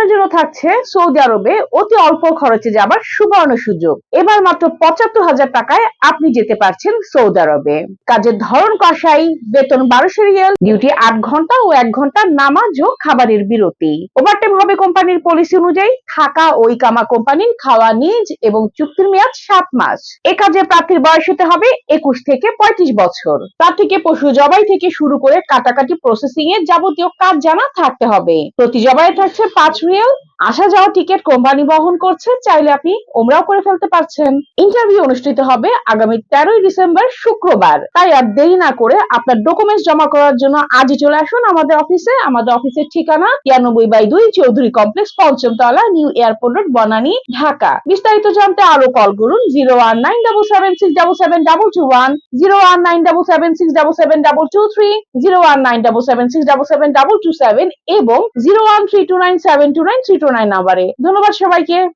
আপনার জন্য থাকছে সৌদি আরবে অতি অল্প খরচে যাবার সুবর্ণ সুযোগ। এবার মাত্র পঁচাত্তর হাজার টাকায় আপনি যেতে পারছেন সৌদি আরবে। কাজের ধরন কষাই, বেতন বারোশো রিয়াল ডিউটি আট ঘণ্টা ও এক ঘণ্টা নামাজ ও খাবারের বিরতি। ওভারটাইম হবে কোম্পানির পলিসি অনুযায়ী থাকা ও ইকামা কোম্পানির খাওয়া নিজ এবং চুক্তির মেয়াদ সাত মাস। এ কাজে প্রার্থীর বয়স হতে হবে একুশ থেকে পঁয়ত্রিশ বছর। প্রার্থীকে পশু জবাই থেকে শুরু করে কাটাকাটি প্রসেসিং এর যাবতীয় কাজ জানা থাকতে হবে। প্রতি জবাই থাকছে পাঁচ রিয়াল আসা যাওয়া টিকিট কোম্পানি বহন করছে, চাইলে আপনি ওমরাও করে ফেলতে পারছেন। ইন্টারভিউ অনুষ্ঠিত হবে আগামী তেরোই ডিসেম্বর শুক্রবার। তাই আর দেরি না করে আপনার ডকুমেন্টস জমা করার জন্য আজই চলে আসুন আমাদের অফিসে আমাদের অফিসের ঠিকানা তিরানব্বই বাই দুই চৌধুরী কমপ্লেক্স পঞ্চম তলা new airport road Banani, Dhaka. বিস্তারিত জানতে আরও কল করুন zero one nine double seven six double seven double two one zero one nine double seven six double seven double two three zero one nine double seven six double seven double two seven এবং zero one three two nine seven two nine three two nine বাড়ে। ধন্যবাদ সবাইকে।